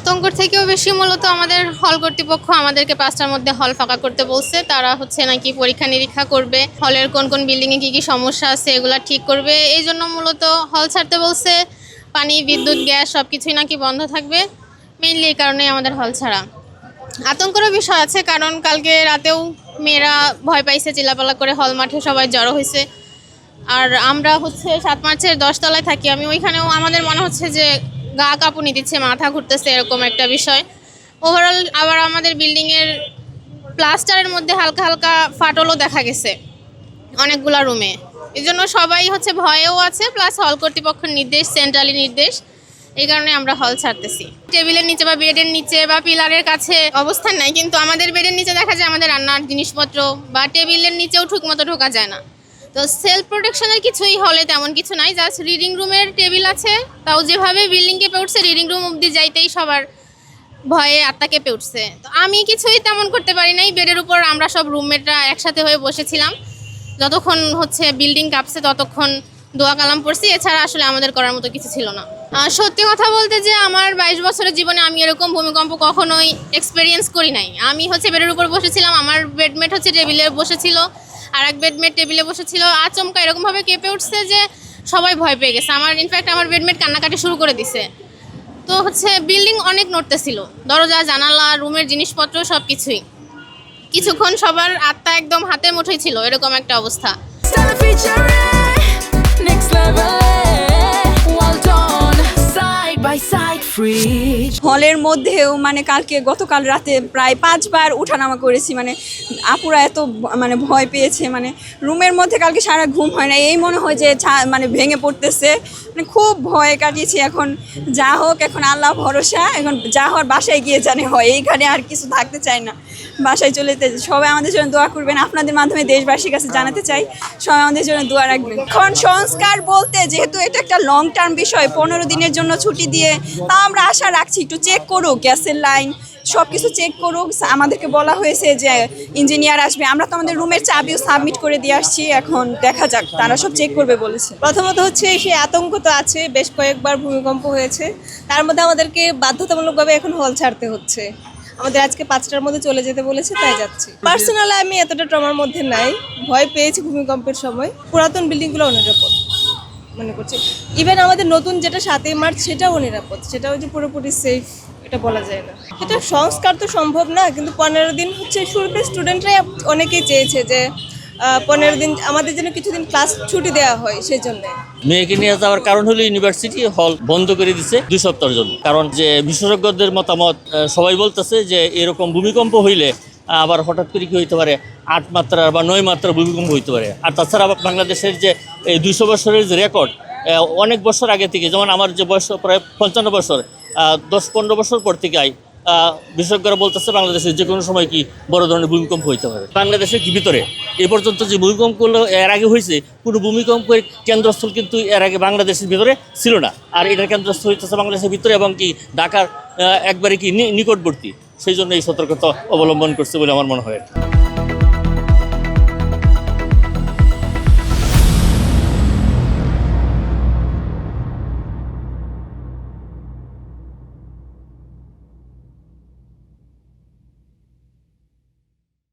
আতঙ্কর থেকেও বেশি মূলত আমাদের হল কর্তৃপক্ষ আমাদেরকে পাঁচটার মধ্যে হল ফাঁকা করতে বলছে। তারা হচ্ছে নাকি পরীক্ষা নিরীক্ষা করবে, হলের কোন কোন বিল্ডিংয়ে কী কী সমস্যা আছে এগুলো ঠিক করবে। এই জন্য মূলত হল ছাড়তে বলছে, পানি, বিদ্যুৎ, গ্যাস সব কিছুই নাকি বন্ধ থাকবে। মেইনলি এই কারণেই আমাদের হল ছাড়া। আতঙ্কেরও বিষয় আছে কারণ কালকে রাতেও মেয়েরা ভয় পাইছে চিলাপালা করে হল মাঠে সবাই জড়ো হয়েছে। আর আমরা হচ্ছে সাত মার্চের দশতলায় থাকি, আমি ওইখানেও আমাদের মনে হচ্ছে যে গা কাঁপুনি দিচ্ছে, মাথা ঘুরতেছে এরকম একটা বিষয়। ওভারঅল আবার আমাদের বিল্ডিংয়ের প্লাস্টারের মধ্যে হালকা হালকা ফাটলও দেখা গেছে অনেকগুলা রুমে এই জন্য সবাই হচ্ছে ভয়েও আছে প্লাস হল কর্তৃপক্ষের নির্দেশ সেন্ট্রালি নির্দেশ। এই কারণে আমরা হল ছাড়তেছি। টেবিলের নিচে বা বেডের নিচে বা পিলারের কাছে অবস্থান নাই, কিন্তু আমাদের বেডের নিচে দেখা যায় আমাদের রান্নার জিনিসপত্র বা টেবিলের নিচেও ঠিক মতো ঢোকা যায় না। তো সেলফ প্রোটেকশনের কিছুই হলে তেমন কিছু নাই জাস্ট রিডিং রুমের টেবিল আছে। তাও যেভাবে বিল্ডিং কেঁপে উঠছে রিডিং রুম অবধি যাইতেই সবার ভয়ে আত্মা কেঁপে উঠছে। তো আমি কিছুই তেমন করতে পারি নাই বেডের উপর আমরা সব রুমমেটরা একসাথে হয়ে বসেছিলাম। যতক্ষণ হচ্ছে বিল্ডিং কাঁপছে, ততক্ষণ দোয়া কালাম পড়ছি। এছাড়া আসলে আমাদের করার মতো কিছু ছিল না। সত্যি কথা বলতে যে আমার বাইশ বছরের জীবনে আমি এরকম ভূমিকম্প কখনোই এক্সপিরিয়েন্স করি নাই। আমি হচ্ছে বেডের উপর বসেছিলাম, আমার বেডমেট হচ্ছে টেবিলে বসেছিল। আর এক বেডমেট টেবিলে বসেছিল। আচমকা এরকমভাবে কেঁপে উঠছে যে সবাই ভয় পেয়ে গেছে। আমার ইনফ্যাক্ট আমার বেডমেট কান্নাকাটি শুরু করে দিছে। তো হচ্ছে বিল্ডিং অনেক নড়তেছিল। দরজা, জানালা, রুমের জিনিসপত্র সব কিছুই কিছুক্ষণ সবার আত্মা একদম হাতের মুঠোই ছিল, এরকম একটা অবস্থা। Free. হলের মধ্যেও মানে কালকে গতকাল রাতে প্রায় পাঁচবার ওঠানামা করেছি মানে আপুরা এত মানে ভয় পেয়েছে মানে রুমের মধ্যে কালকে সারা ঘুম হয় না এই মনে হয় যে মানে ভেঙে পড়তেছে। খুব ভয় কাটিয়েছি এখন। যা হোক, এখন আল্লাহ ভরসা, এখন যা হওয়ার বাসায় গিয়ে জানে হয়। এইখানে আর কিছু থাকতে চাই না, বাসায় চলে যেতে সবাই আমাদের জন্য দোয়া করবেন, আপনাদের মাধ্যমে দেশবাসীর কাছে জানাতে চাই। সবাই আমাদের জন্য দোয়া রাখবেন। এখন সংস্কার বলতে, যেহেতু এটা একটা লং টার্ম বিষয়, পনেরো দিনের জন্য ছুটি দিয়ে, তা আমরা আশা রাখছি, একটু চেক করুক, গ্যাসের লাইন সব কিছু চেক করুক আমাদেরকে বলা হয়েছে যে ইঞ্জিনিয়ার আসবে। আমরা তো আমাদের রুমের চাবিও সাবমিট করে দিয়ে আসছি। এখন দেখা যাক, তারা সব চেক করবে বলেছে। প্রথমত হচ্ছে সেই আতঙ্ক তো আছে, বেশ কয়েকবার ভূমিকম্প হয়েছে। তার মধ্যে আমাদেরকে বাধ্যতামূলকভাবে এখন হল ছাড়তে হচ্ছে। আমাদের আজকে পাঁচটার মধ্যে চলে যেতে বলেছে, তাই যাচ্ছি। পার্সোনালি আমি এতটা ট্রমার মধ্যে নাই। ভয় পেয়েছি ভূমিকম্পের সময়। পুরাতন বিল্ডিংগুলো অনিরাপদ মনে করছি। ইভেন আমাদের নতুন যেটা সাতই মার্চ, সেটাও নিরাপদ। সেটাও যে পুরোপুরি সেফ এটা বলা যায় না। এটা সংস্কার তো সম্ভব না, কিন্তু পনেরো দিন হচ্ছে শুরুতে স্টুডেন্টরাই অনেকেই চেয়েছে যে পনেরো দিন আমাদের জন্য কিছুদিন ক্লাস ছুটি দেওয়া হয় সেই জন্য মেয়েকে নিয়ে যাওয়ার কারণ হলো ইউনিভার্সিটি হল বন্ধ করে দিছে দুই সপ্তাহের জন্য। কারণ যে বিশেষজ্ঞদের মতামত সবাই বলতেছে যে এরকম ভূমিকম্প হইলে আবার হঠাৎ করে কি হইতে পারে, আট মাত্রার বা নয় মাত্রার ভূমিকম্প হইতে পারে। আর তাছাড়া বাংলাদেশের যে এই দুইশো বছরের যে রেকর্ড অনেক বছর আগে থেকে, যেমন আমার যে বয়স প্রায় পঞ্চান্ন বছর দশ পনেরো বছর পর থেকে আই বিশেষজ্ঞরা বলতেছে বাংলাদেশে যে কোনো সময় কি বড় ধরনের ভূমিকম্প হইতে পারে। বাংলাদেশের কি ভিতরে? এ পর্যন্ত যে ভূমিকম্পগুলো এর আগে হয়েছে কোনো ভূমিকম্পের কেন্দ্রস্থল কিন্তু এর আগে বাংলাদেশের ভিতরে ছিল না। আর এটার কেন্দ্রস্থল হইতেছে বাংলাদেশের ভিতরে এবং কি ঢাকার একবারে কি নিকটবর্তী। সেই জন্য এই সতর্কতা অবলম্বন করছে বলে আমার মনে হয়।